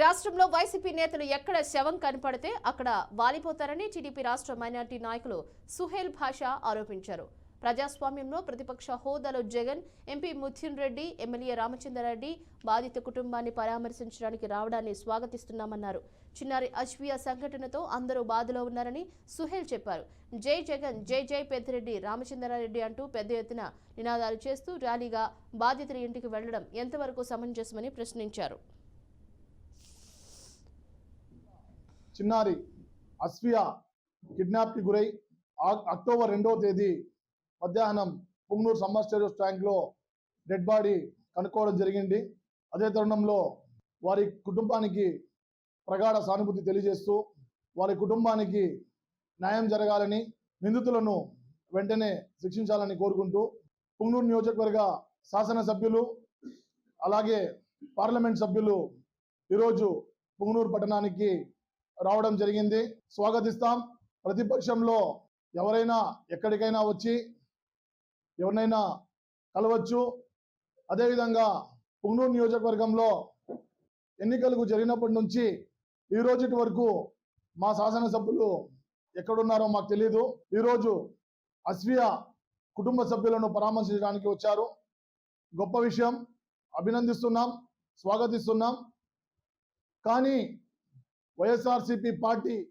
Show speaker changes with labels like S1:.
S1: రాష్ట్రంలో వైసీపీ నేతలు ఎక్కడ శవం కనపడితే అక్కడ వాలిపోతారని టీడీపీ రాష్ట్ర మైనార్టీ నాయకులు సుహేల్ భాష ఆరోపించారు. ప్రజాస్వామ్యంలో ప్రతిపక్ష హోదాలో జగన్ ఎంపీ ముత్యన్ రెడ్డి ఎమ్మెల్యే రామచంద్రారెడ్డి బాధిత కుటుంబాన్ని పరామర్శించడానికి రావడాన్ని స్వాగతిస్తున్నామన్నారు. చిన్నారి అశ్వియా సంఘటనతో అందరూ బాధలో ఉన్నారని సుహేల్ చెప్పారు. జై జగన్ జై జై పెద్దిరెడ్డి రామచంద్రారెడ్డి అంటూ పెద్ద ఎత్తున నినాదాలు చేస్తూ ర్యాలీగా బాధితుల ఇంటికి వెళ్ళడం ఎంతవరకు సమంజసమని ప్రశ్నించారు.
S2: చిన్నారి అస్వియా కిడ్నాప్కి గురై ఆ- అక్టోబర్ రెండవ తేదీ మధ్యాహ్నం పుంగనూరు సమ్మర్ స్టేడియం ట్యాంక్లో డెడ్ బాడీ కనుక్కోవడం జరిగింది. అదే తరుణంలో వారి కుటుంబానికి ప్రగాఢ సానుభూతి తెలియజేస్తూ వారి కుటుంబానికి న్యాయం జరగాలని నిందితులను వెంటనే శిక్షించాలని కోరుకుంటూ పుంగనూరు నియోజకవర్గ శాసనసభ్యులు అలాగే పార్లమెంట్ సభ్యులు ఈరోజు పుంగనూరు పట్టణానికి రావడం జరిగింది. స్వాగతిస్తాం. ప్రతిపక్షంలో ఎవరైనా ఎక్కడికైనా వచ్చి ఎవరినైనా కలవచ్చు. అదేవిధంగా పుంగనూరు నియోజకవర్గంలో ఎన్నికలకు జరిగినప్పటి నుంచి ఈ రోజుటి వరకు మా శాసనసభ్యులు ఎక్కడున్నారో మాకు తెలియదు ఈరోజు అస్వియా కుటుంబ సభ్యులను పరామర్శించడానికి వచ్చారు. గొప్ప విషయం. అభినందిస్తున్నాం. స్వాగతిస్తున్నాం. కానీ వైఎస్ఆర్సిపి పార్టీ